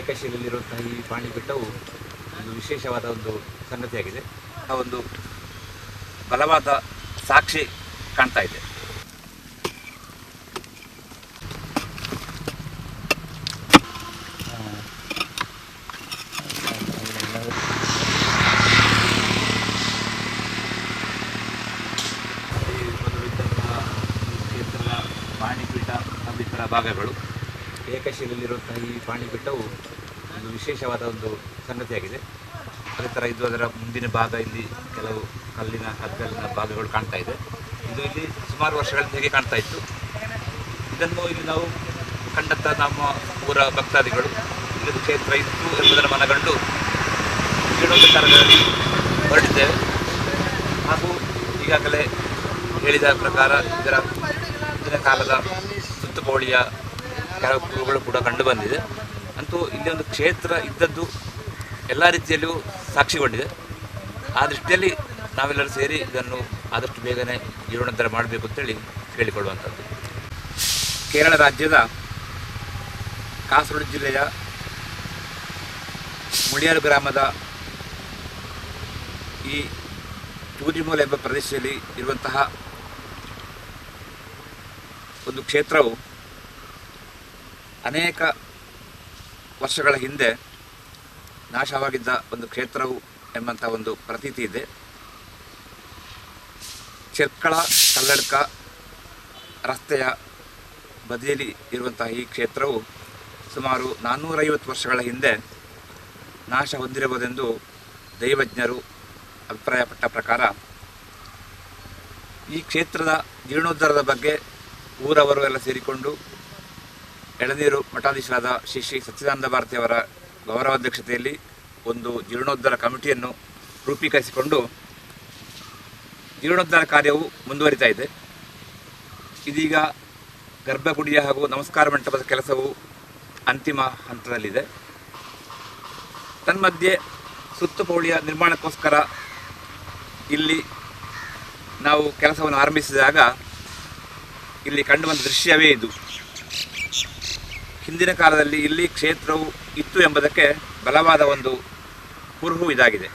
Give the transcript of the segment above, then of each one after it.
ಏಕಶಿಲೆಯಲ್ಲಿರುವಂತಹ ಈ ಪಾಣಿಪೀಠವು ಒಂದು ವಿಶೇಷವಾದ ಒಂದು ಸಂಗತಿಯಾಗಿದೆ. ಆ ಒಂದು ಬಲವಾದ ಸಾಕ್ಷಿ ಕಾಣ್ತಾ ಇದೆ. ಭಾಗಗಳು. ಏಕಶಿಲೆಯಲ್ಲಿರುವಂತಹ ಈ ಪಾಣಿಪೀಠವು ಒಂದು ವಿಶೇಷವಾದ ಒಂದು ಸಂಗತಿಯಾಗಿದೆ. ಅದೇ ಥರ ಇದು ಅದರ ಮುಂದಿನ ಭಾಗ, ಇಲ್ಲಿ ಕೆಲವು ಕಲ್ಲಿನ ಕಗ್ಗಲ್ಲಿನ ಭಾಗಗಳು ಕಾಣ್ತಾ ಇದೆ. ಇದು ಇಲ್ಲಿ ಸುಮಾರು ವರ್ಷಗಳಿಂದ ಹೇಗೆ ಕಾಣ್ತಾ ಇತ್ತು. ಇದನ್ನು ಇಲ್ಲಿ ನಾವು ಕಂಡಂಥ ನಮ್ಮ ಊರ ಭಕ್ತಾದಿಗಳು ಇಲ್ಲದ ಕ್ಷೇತ್ರ ಇತ್ತು ಎಂಬುದನ್ನು ಮನಗಂಡು ತರಗತಿ ಹೊರಟಿದ್ದೇವೆ. ಹಾಗೂ ಈಗಾಗಲೇ ಹೇಳಿದ ಪ್ರಕಾರ ಇದರ ಹಿಂದಿನ ಕಾಲದ ಸುತ್ತುಕೋಳಿಯ ಕೆಲವು ಕೂಡ ಕಂಡು ಬಂದಿದೆ. ಅಂತೂ ಇಲ್ಲಿ ಒಂದು ಕ್ಷೇತ್ರ ಇದ್ದದ್ದು ಎಲ್ಲ ರೀತಿಯಲ್ಲೂ ಸಾಕ್ಷಿಗೊಂಡಿದೆ. ಆ ದೃಷ್ಟಿಯಲ್ಲಿ ನಾವೆಲ್ಲರೂ ಸೇರಿ ಇದನ್ನು ಆದಷ್ಟು ಬೇಗನೆ ಜೀರ್ಣೋದ್ಧಾರ ಮಾಡಬೇಕು ಅಂತೇಳಿ ಕೇಳಿಕೊಳ್ಳುವಂಥದ್ದು. ಕೇರಳ ರಾಜ್ಯದ ಕಾಸರಗೋಡು ಜಿಲ್ಲೆಯ ಮುಳಿಯಾರು ಗ್ರಾಮದ ಈ ತೂಜಿಮೂಲ ಎಂಬ ಪ್ರದೇಶದಲ್ಲಿ ಇರುವಂತಹ ಒಂದು ಕ್ಷೇತ್ರವು ಅನೇಕ ವರ್ಷಗಳ ಹಿಂದೆ ನಾಶವಾಗಿದ್ದ ಒಂದು ಕ್ಷೇತ್ರವು ಎಂಬಂಥ ಒಂದು ಪ್ರತೀತಿ ಇದೆ. ಚಿರ್ಕಳ, ಕಲ್ಲಡ್ಕ ರಸ್ತೆಯ ಬದಿಯಲ್ಲಿ ಇರುವಂತಹ ಈ ಕ್ಷೇತ್ರವು ಸುಮಾರು ನಾನ್ನೂರೈವತ್ತು ವರ್ಷಗಳ ಹಿಂದೆ ನಾಶ ಹೊಂದಿರಬಹುದೆಂದು ದೈವಜ್ಞರು ಅಭಿಪ್ರಾಯಪಟ್ಟ ಪ್ರಕಾರ ಈ ಕ್ಷೇತ್ರದ ಜೀರ್ಣೋದ್ಧಾರದ ಬಗ್ಗೆ ಊರವರು ಎಲ್ಲ ಸೇರಿಕೊಂಡು ಎಳನೀರು ಮಠಾಧೀಶರಾದ ಶ್ರೀ ಶ್ರೀ ಸಚ್ಚಿದಾನಂದ ಭಾರತಿಯವರ ಗೌರವಾಧ್ಯಕ್ಷತೆಯಲ್ಲಿ ಒಂದು ಜೀರ್ಣೋದ್ಧಾರ ಕಮಿಟಿಯನ್ನು ರೂಪೀಕರಿಸಿಕೊಂಡು ಜೀರ್ಣೋದ್ಧಾರ ಕಾರ್ಯವು ಮುಂದುವರಿತಾ ಇದೆ. ಇದೀಗ ಗರ್ಭಗುಡಿಯ ಹಾಗೂ ನಮಸ್ಕಾರ ಮಂಟಪದ ಕೆಲಸವು ಅಂತಿಮ ಹಂತದಲ್ಲಿದೆ. ತನ್ಮಧ್ಯೆ ಸುತ್ತುಪೌಳಿಯ ನಿರ್ಮಾಣಕ್ಕೋಸ್ಕರ ಇಲ್ಲಿ ನಾವು ಕೆಲಸವನ್ನು ಆರಂಭಿಸಿದಾಗ ಇಲ್ಲಿ ಕಂಡುಬಂದ ದೃಶ್ಯವೇ ಇದು. ಹಿಂದಿನ ಕಾಲದಲ್ಲಿ ಇಲ್ಲಿ ಕ್ಷೇತ್ರವು ಇತ್ತು ಎಂಬುದಕ್ಕೆ ಬಲವಾದ ಒಂದು ಕುರುಹು ಇದಾಗಿದೆ.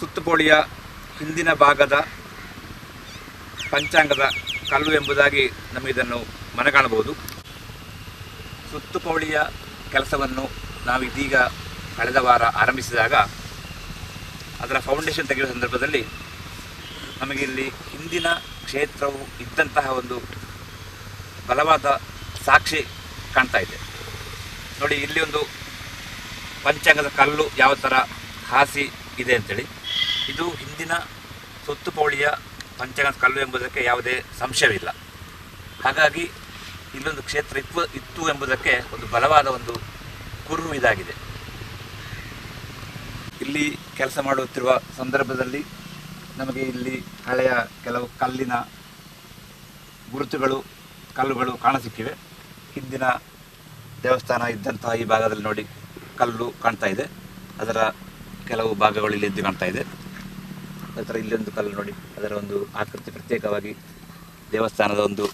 ಸುತ್ತುಪೋಳಿಯ ಹಿಂದಿನ ಭಾಗದ ಪಂಚಾಂಗದ ಕಲ್ಲು ಎಂಬುದಾಗಿ ನಮಗಿದನ್ನು ಮನಗಾಣಬಹುದು. ಸುತ್ತುಪೋಳಿಯ ಕೆಲಸವನ್ನು ನಾವು ಇದೀಗ ಕಳೆದ ವಾರ ಆರಂಭಿಸಿದಾಗ ಅದರ ಫೌಂಡೇಶನ್ ತೆಗೆಯುವ ಸಂದರ್ಭದಲ್ಲಿ ನಮಗೆ ಇಲ್ಲಿ ಹಿಂದಿನ ಕ್ಷೇತ್ರವು ಇದ್ದಂತಹ ಒಂದು ಬಲವಾದ ಸಾಕ್ಷಿ ಕಾಣ್ತಾ ಇದೆ. ನೋಡಿ, ಇಲ್ಲಿ ಒಂದು ಪಂಚಾಂಗದ ಕಲ್ಲು ಯಾವ ಥರ ಹಾಸಿ ಇದೆ ಅಂತೇಳಿ. ಇದು ಹಿಂದಿನ ಸುತ್ತುಪೌಳಿಯ ಪಂಚಾಂಗದ ಕಲ್ಲು ಎಂಬುದಕ್ಕೆ ಯಾವುದೇ ಸಂಶಯವಿಲ್ಲ. ಹಾಗಾಗಿ ಇಲ್ಲೊಂದು ಕ್ಷೇತ್ರ ಇತ್ತು ಇತ್ತು ಎಂಬುದಕ್ಕೆ ಒಂದು ಬಲವಾದ ಒಂದು ಕುರುಹು ಇದಾಗಿದೆ. ಇಲ್ಲಿ ಕೆಲಸ ಮಾಡುತ್ತಿರುವ ಸಂದರ್ಭದಲ್ಲಿ ನಮಗೆ ಇಲ್ಲಿ ಹಳೆಯ ಕೆಲವು ಕಲ್ಲಿನ ಗುರುತುಗಳು, ಕಲ್ಲುಗಳು ಕಾಣಸಿಕ್ಕಿವೆ. ಹಿಂದಿನ ದೇವಸ್ಥಾನ ಇದ್ದಂತಹ ಈ ಭಾಗದಲ್ಲಿ ನೋಡಿ ಕಲ್ಲು ಕಾಣ್ತಾ ಇದೆ. ಅದರ ಕೆಲವು ಭಾಗಗಳು ಇಲ್ಲಿ ಎದ್ದು ಕಾಣ್ತಾ ಇದೆ. ಅದರ ಇಲ್ಲೊಂದು ಕಲ್ಲು ನೋಡಿ, ಅದರ ಒಂದು ಆಕೃತಿ ಪ್ರತ್ಯೇಕವಾಗಿ ದೇವಸ್ಥಾನದ ಒಂದು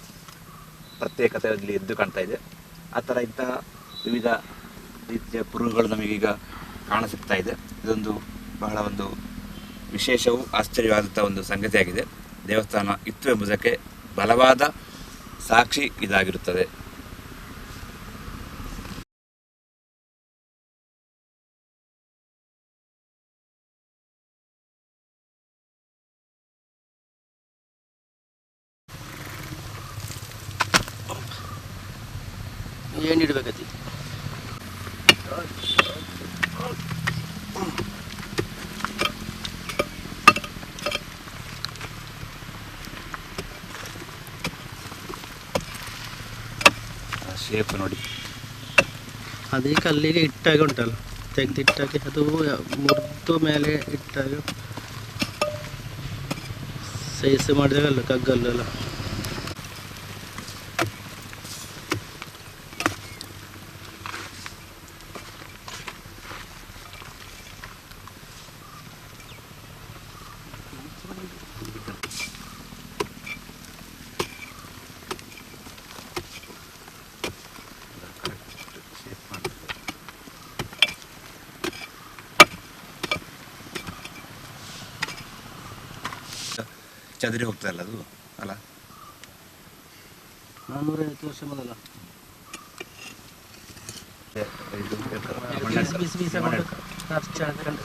ಪ್ರತ್ಯೇಕತೆ ಇಲ್ಲಿ ಎದ್ದು ಕಾಣ್ತಾ ಇದೆ. ಆ ಥರ ಇಂತಹ ವಿವಿಧ ರೀತಿಯ ಪುರುಗಳು ನಮಗೀಗ ಕಾಣಸಿಗ್ತಾ ಇದೆ. ಇದೊಂದು ಬಹಳ ಒಂದು ವಿಶೇಷವೂ ಆಶ್ಚರ್ಯವಾದಂಥ ಒಂದು ಸಂಗತಿಯಾಗಿದೆ. ದೇವಸ್ಥಾನ ಇತ್ತು ಎಂಬುದಕ್ಕೆ ಬಲವಾದ ಸಾಕ್ಷಿ ಇದಾಗಿರುತ್ತದೆ. ಏನು ಇಡ್ಬೇಕತಿ? ಶೇಪ್ ನೋಡಿ. ಅದೇ ಕಲ್ಲಿಗೆ ಇಟ್ಟಾಗ ಉಂಟಲ್ಲ ತೆಗೆದಿಟ್ಟಾಗೆ ಅದು ಮುರಿದು ಮೇಲೆ ಇಟ್ಟಾಗ ಸೈಸ್ ಮಾಡಿದಾಗಲ್ಲ ಕಗ್ಗಲ್ಲೆಲ್ಲ. ಚದರಿ ಹೋಗ್ತದಲ್ಲ ಅದು ಅಲ್ಲ ನಾನ್ನೂರೈವತ್ತು ವರ್ಷ ಮೊದಲ ಇದು ಬಿಸಿ ಬಿಸಿ ಬಿಸಿ ಮಣ್ಣು ಹಾಕೊಂಡು ಖರ್ಚು ಹಾಕೊಂಡು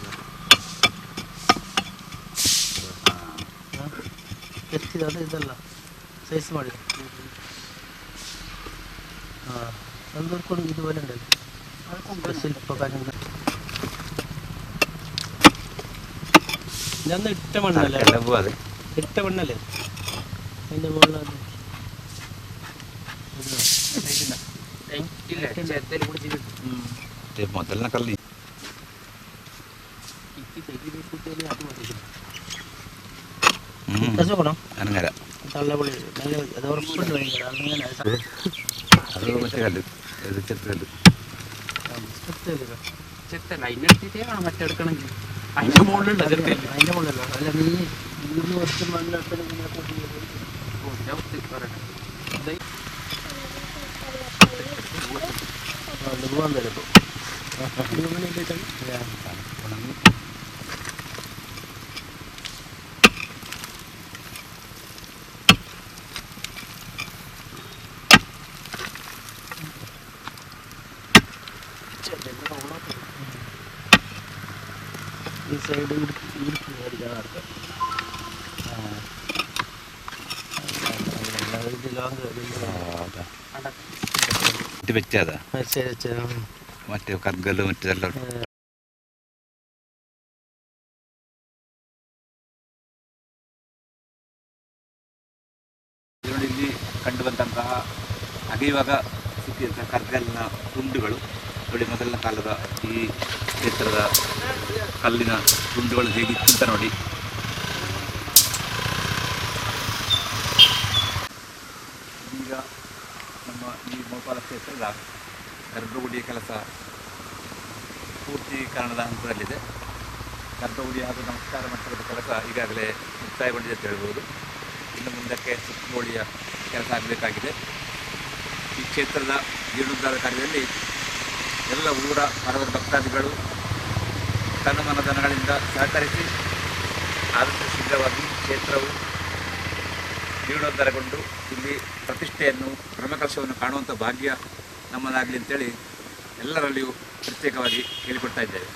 ಎಷ್ಟಿದೆ ಅದು ಇದಲ್ಲ ಸೈಜ್ ಮಾಡಿ ಹಾಂ ತಂದೂರ್ಕೊಂಡು ಇದು ಒಲೆ ಉಂಟಲ್ಲ ಶಿಲ್ಪ ಕಾರಿಂದ ಇದೊಂದು ഇട്ട പെണ്ണല്ലേ? അതിന്റെ മുകളിലാണ് മുതലിനെക്കല്ല ചെത്തല്ല അതിനെടുത്തിട്ടേ വേണം മറ്റെടുക്കണമെങ്കിൽ അതിന്റെ മുകളിലുണ്ടോ അതിന്റെ മുകളിലോ അല്ല നീ മൂന്ന് വർഷം നല്ല അച്ഛനെ ഇങ്ങനെ കൊണ്ടുപോയത് പോകാൻ തരപ്പോ ഈ സൈഡ് ಮತ್ತೆ ಬೆಚ್ಚ ಅದ ಮತ್ತೆ ಕಗ್ಗಲು ಮತ್ತೆ ಎಲ್ಲ ಇಲ್ಲಿ ಕಂಡು ಬಂದಂತಹ ಅಗೆಯುವಾಗ ಸಿಕ್ಕಿದಂತಹ ಕಗ್ಗಲಿನ ತುಂಡುಗಳು ನೋಡಿ ಮೊದಲಿನ ಕಾಲದ ಈ ಕ್ಷೇತ್ರದ ಕಲ್ಲಿನ ತುಂಡುಗಳು ಹೇಗಿತ್ತು ಅಂತ ನೋಡಿ ನಮ್ಮ ಈ ಗೋಪಾಲ ಕ್ಷೇತ್ರದ ಗರ್ಭಗುಡಿಯ ಕೆಲಸ ಪೂರ್ತೀಕರಣದ ಹಂತದಲ್ಲಿದೆ. ಗರ್ಭಗುಡಿ ಹಾಗೂ ನಮಸ್ಕಾರ ಮಂಟಪದ ಕೆಲಸ ಈಗಾಗಲೇ ಮುಕ್ತಾಯಗೊಂಡಿದೆ ಅಂತ ಹೇಳ್ಬೋದು. ಇನ್ನು ಮುಂದಕ್ಕೆ ಸುತ್ತಗೋಳಿಯ ಕೆಲಸ ಆಗಬೇಕಾಗಿದೆ. ಈ ಕ್ಷೇತ್ರದ ಜೀರ್ಣೋದ್ಧಾರ ಕಾರ್ಯದಲ್ಲಿ ಎಲ್ಲ ಊರ ಮರದ ಭಕ್ತಾದಿಗಳು ತನ್ನ ಮನಧನಗಳಿಂದ ಸಹಕರಿಸಿ ಆದಷ್ಟು ಶೀಘ್ರವಾಗಿ ಕ್ಷೇತ್ರವು ಜೀರ್ಣೋದ್ಧಾರಗೊಂಡು ಇಲ್ಲಿ ಪ್ರತಿಷ್ಠೆಯನ್ನು ಬ್ರಹ್ಮಕಲಶವನ್ನು ಕಾಣುವಂಥ ಭಾಗ್ಯ ನಮ್ಮದಾಗಲಿ ಅಂತೇಳಿ ಎಲ್ಲರಲ್ಲಿಯೂ ಪ್ರತ್ಯೇಕವಾಗಿ ಕೇಳಿಕೊಡ್ತಾ ಇದ್ದೇವೆ.